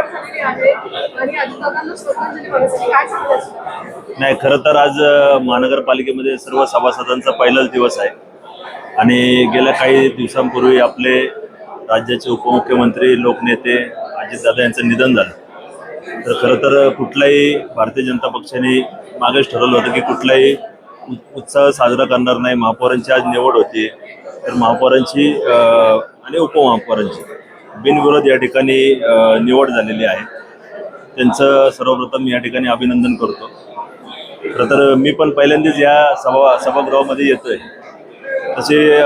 निवड झालेली आहे आणि अजितदादांना श्रद्धांजली वाहण्यासाठी काय सांगायचं नाही खरं तर आज महानगरपालिकेमध्ये सर्व सभासदांचा पहिलाच दिवस आहे. आणि गेल्या काही दिवसांपूर्वी आपले राज्याचे उपमुख्यमंत्री लोकनेते अजितदादा यांचं निधन झालं. तर खरं तर कुठलाही भारतीय जनता पक्षाने मागेच ठरवलं होतं की कुठलाही उत्सव साजरा करणार नाही. महापौरांची आज निवड होती. तर महापौरांची आणि उपमहापौरांची. बिनविरोध या ठिकाणी निवड झालेली आहे. त्यांचं सर्वप्रथम या ठिकाणी अभिनंदन करतो. खरं तर मी पण पहिल्यांदाच या सभा सभागृहामध्ये येतोय. तसे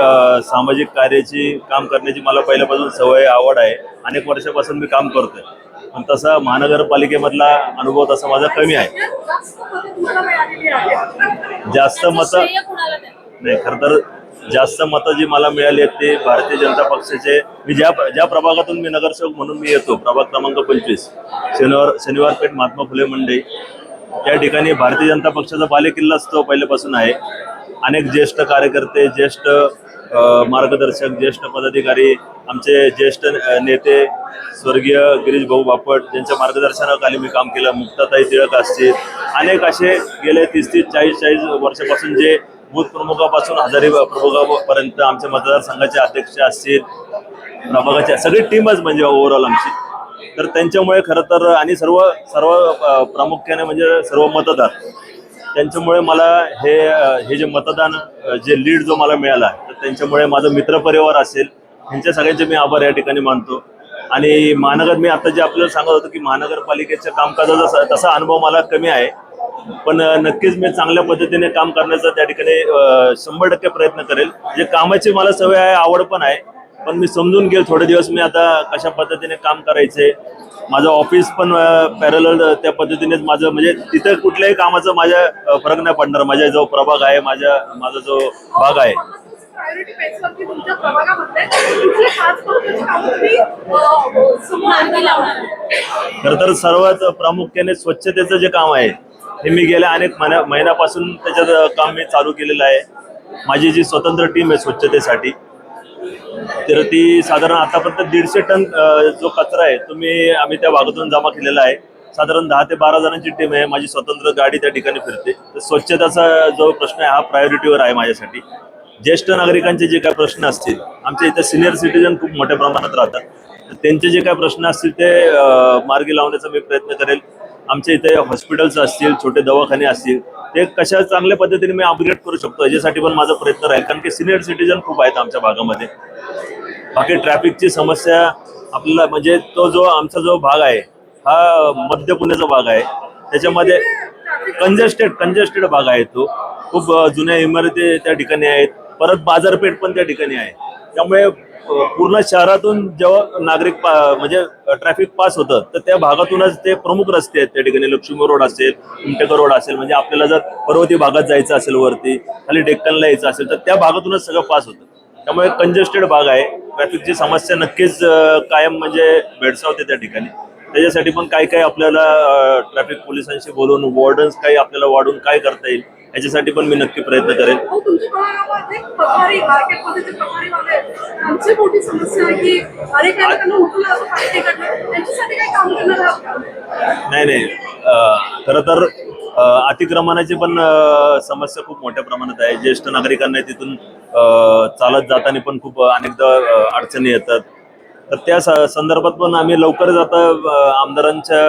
सामाजिक कार्याची काम करण्याची मला पहिल्यापासून सवय आवड आहे. अनेक वर्षापासून मी काम करतोय. पण तसा महानगरपालिकेमधला अनुभव तसा माझा कमी आहे. जास्त मतं नाही खर तर जास्त मतं जी मला मिळाली आहेत ते भारतीय जनता पक्षाचे. मी ज्या ज्या प्रभागातून मी नगरसेवक म्हणून मी येतो प्रभाग क्रमांक पंचवीस शनिवार शनिवार पेठ महात्मा फुले मंडई. त्या ठिकाणी भारतीय जनता पक्षाचा बालेकिल्ला तो पहिल्यापासून आहे. अनेक ज्येष्ठ कार्यकर्ते ज्येष्ठ मार्गदर्शक ज्येष्ठ पदाधिकारी आमचे ज्येष्ठ नेते स्वर्गीय गिरीश भाऊ बापट ज्यांच्या मार्गदर्शनाखाली मी काम केलं. मुक्ताताई टिळक असतील अनेक असे गेले तीस तीस चाळीस चाळीस वर्षापासून जे बूथ प्रमुखापासून हजारी प्रमुखापर्यंत आमच्या मतदारसंघाचे अध्यक्ष असतील प्रभागाच्या सगळी टीमच म्हणजे ओव्हरऑल आमची. तर त्यांच्यामुळे खरं तर आणि सर्व सर्व प्रामुख्याने म्हणजे सर्व मतदार त्यांच्यामुळे मला हे हे जे मतदान जे लीड जो मला मिळाला तर त्यांच्यामुळे माझा मित्रपरिवार असेल यांच्या सगळ्यांचे मी आभार या ठिकाणी मानतो. आणि महानगर मी आता जे आपल्याला सांगत होतो की महानगरपालिकेच्या कामकाजाचा तसा अनुभव मला कमी आहे. पण नक्कीच मी चांगल्या पद्धतीने काम करण्याचा त्या ठिकाणी शंभर टक्के प्रयत्न करेल. जे कामाची मला सवय आहे आवड पण आहे पण मी समजून घेईल. थोडे दिवस मी आता कशा पद्धतीने काम करायचे माझं ऑफिस पण पॅरल त्या पद्धतीनेच माझं म्हणजे तिथं कुठल्याही कामाचं माझ्या फरक नाही पडणार. माझ्या जो प्रभाग आहे माझ्या माझा जो भाग आहे? खरं तर सर्वात प्रामुख्याने स्वच्छतेचं जे काम आहे हे मी गेल्या अनेक महिन्या महिन्यापासून त्याच्यात काम मी चालू केलेलं आहे. माझी जी स्वतंत्र टीम आहे स्वच्छतेसाठी तर ती साधारण आतापर्यंत दीडशे टन जो कचरा आहे तो मी आम्ही त्या भागातून जमा केलेला आहे. साधारण दहा ते बारा जणांची टीम आहे. माझी स्वतंत्र गाडी त्या ठिकाणी फिरते. तर स्वच्छताचा जो प्रश्न आहे हा प्रायोरिटीवर आहे माझ्यासाठी. ज्येष्ठ नागरिकांचे जे काही प्रश्न असतील आमच्या इथे सिनियर सिटीजन खूप मोठ्या प्रमाणात राहतात. तर त्यांचे जे काही प्रश्न असतील ते मार्गी लावण्याचा मी प्रयत्न करेल. आमच्या इथे हॉस्पिटल्स असतील छोटे दवाखाने असतील ते कशा चांगल्या पद्धतीने मी अपग्रेड करू शकतो याच्यासाठी पण माझा प्रयत्न राहील. कारण की सिनियर सिटीजन खूप आहेत आमच्या भागामध्ये. बाकी ट्रॅफिकची समस्या आपल्याला म्हणजे तो जो आमचा जो भाग आहे हा मध्य पुण्याचा भाग आहे. त्याच्यामध्ये कंजेस्टेड कंजेस्टेड भाग आहे तो. खूप जुन्या इमारती त्या ठिकाणी आहेत. परत बाजारपेठ पण त्या ठिकाणी आहे. त्यामुळे पूर्ण शहरातून जेव्हा नागरिक पा- म्हणजे ट्रॅफिक पास होतं तर त्या भागातूनच ते प्रमुख रस्ते आहेत. त्या ठिकाणी लक्ष्मी रोड असेल उमटेकर रोड असेल म्हणजे आपल्याला जर पर्वती भागात जायचं असेल वरती खाली डेक्कनला यायचं असेल तर त्या भागातूनच सगळं पास होतं. त्यामुळे कंजेस्टेड भाग आहे. ट्रॅफिकची समस्या नक्कीच कायम म्हणजे भेडसावते त्या ठिकाणी. त्याच्यासाठी पण काय काय आपल्याला ट्रॅफिक पोलिसांशी बोलून वॉर्डन्स काही आपल्याला वाढून काय करता येईल याच्यासाठी पण मी नक्की प्रयत्न करेन. का? नाही नाही. खरं तर अतिक्रमणाची पण समस्या खूप मोठ्या प्रमाणात आहे. ज्येष्ठ नागरिकांना तिथून चालत जाताना पण खूप अनेकदा अडचणी येतात. तर त्या संदर्भात पण आम्ही लवकरच आता आमदारांच्या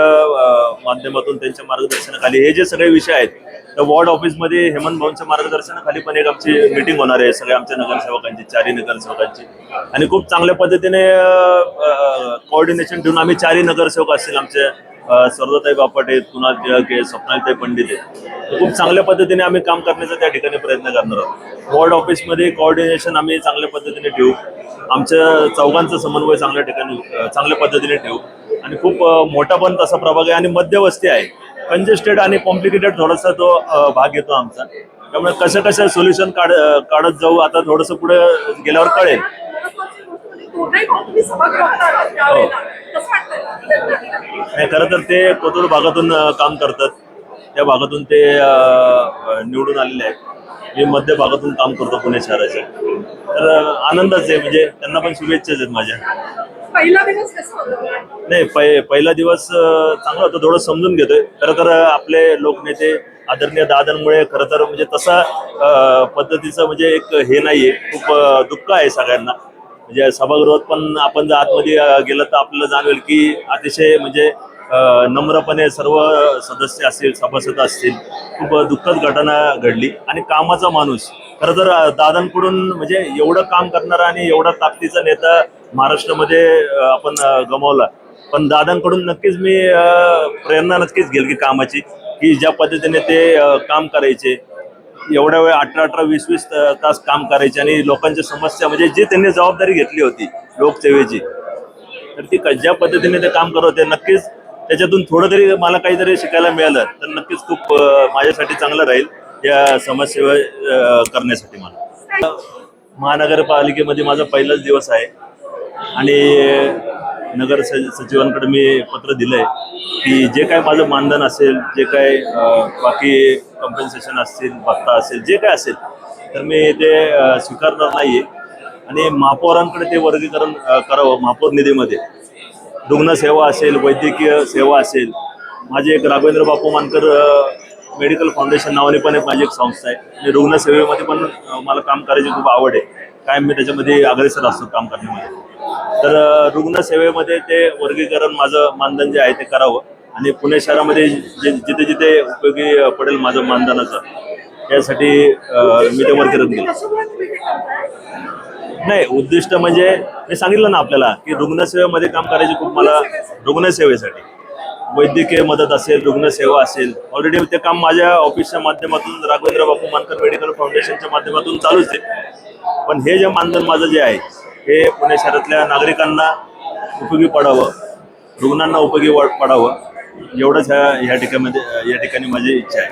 माध्यमातून त्यांच्या मार्गदर्शनाखाली हे जे सगळे विषय आहेत तर वॉर्ड ऑफिसमध्ये हेमंत भाऊंच्या मार्गदर्शनाखाली पण एक आमची मिटिंग होणार आहे सगळ्या आमच्या नगरसेवकांची चारही नगरसेवकांची. आणि खूप चांगल्या पद्धतीने कोऑर्डिनेशन ठेवून आम्ही चारही नगरसेवक असतील आमचे सर्वताई बापट आहेत कुणाल टिळक आहे स्वप्नालताई पंडित आहेत. खूप चांगल्या पद्धतीने आम्ही काम करण्याचा त्या ठिकाणी प्रयत्न करणार आहोत. वॉर्ड ऑफिसमध्ये कोऑर्डिनेशन आम्ही चांगल्या पद्धतीने ठेवू. आमच्या चौघांचा समन्वय चांगल्या ठिकाणी चांगल्या पद्धतीने ठेवू. आणि खूप मोठा पण तसा प्रभाग आहे आणि मध्यवस्ती आहे. कंजेस्टेड आणि कॉम्प्लिकेटेड थोडासा तो भाग येतो आमचा. त्यामुळे कसं कसं सोल्युशन काढ काढत जाऊ आता थोडंसं पुढे गेल्यावर कळेल. हो. नाही खरं तर ते कोथरूड भागातून काम करतात. त्या भागातून ते निवडून आलेले आहेत. मी मध्य भागातून काम करतो पुणे शहराच्या. तर आनंदच आहे म्हणजे त्यांना पण शुभेच्छाच आहेत माझ्या. पहिला दिवस कसा होता नाही पहि पहिला दिवस चांगला होता थोडं समजून घेतोय. खरं तर आपले लोकनेते आदरणीय दादांमुळे खरं तर म्हणजे तसा पद्धतीचं म्हणजे एक हे नाहीये. खूप दुःख आहे सगळ्यांना. म्हणजे सभागृहात पण आपण जर आतमध्ये गेलं तर आपल्याला जाणवेल की अतिशय म्हणजे नम्रपणे सर्व सदस्य असतील सभासद असतील खूप दुःखद घटना घडली. आणि कामाचा माणूस खरं तर दादांकडून म्हणजे एवढं काम करणारा आणि एवढा ताकदीचा नेता महाराष्ट्रामध्ये आपण गमावला. पण दादांकडून नक्कीच मी प्रेरणा नक्कीच घेईल की कामाची की ज्या पद्धतीने ते काम करायचे. एवढ्या वेळ अठरा अठरा वीस वीस तास काम करायचे आणि लोकांच्या समस्या म्हणजे जी त्यांनी जबाबदारी घेतली होती लोकसेवेची तर ती ज्या पद्धतीने ते काम करत होते नक्कीच त्याच्यातून थोडं तरी मला काहीतरी शिकायला मिळालं तर नक्कीच खूप माझ्यासाठी चांगलं राहील या समाजसेवा करण्यासाठी मला. महानगरपालिकेमध्ये माझा पहिलाच दिवस आहे आणि नगर सचिवांकडे मी पत्र दिलंय की जे काय माझं मानधन असेल जे काय बाकी कम्पन्सेशन असतील भत्ता असेल जे काय असेल तर मी ते स्वीकारणार नाहीये. आणि महापौरांकडे ते वर्गीकरण करावं महापौर निधीमध्ये. रुग्णसेवा असेल वैद्यकीय सेवा असेल माझे एक राघवेंद्र बापू मानकर मेडिकल फाउंडेशन नावाने पण एक माझी एक संस्था आहे. आणि रुग्णसेवेमध्ये पण मला काम करायची खूप आवड आहे. कायम मी त्याच्यामध्ये अग्रेसर असतो काम करण्यामध्ये. तर रुग्णसेवेमध्ये ते वर्गीकरण माझं मानधन जे आहे ते करावं. आणि पुणे शहरामध्ये जे जिथे जिथे उपयोगी पडेल माझं मानधनाचं त्यासाठी मी ते वर्गीकरण केलं कशामुळे तुम्ही ते करताय नाही उद्दिष्ट म्हणजे मी सांगितलं ना आपल्याला की रुग्णसेवेमध्ये काम करायची खूप मला रुग्णसेवेसाठी. वैद्यकीय मदत असेल रुग्णसेवा असेल ऑलरेडी ते काम माझ्या ऑफिसच्या माध्यमातून राघवेंद्र बापू मानकर मेडिकल फाउंडेशनच्या माध्यमातून चालूच आहे. पण हे जे मानधन माझं जे आहे हे पुणे शहरातल्या नागरिकांना उपयोगी पडावं रुग्णांना उपयोगी पडावं एवढंच ह्या ह्या ठिकाणी या ठिकाणी माझी इच्छा आहे.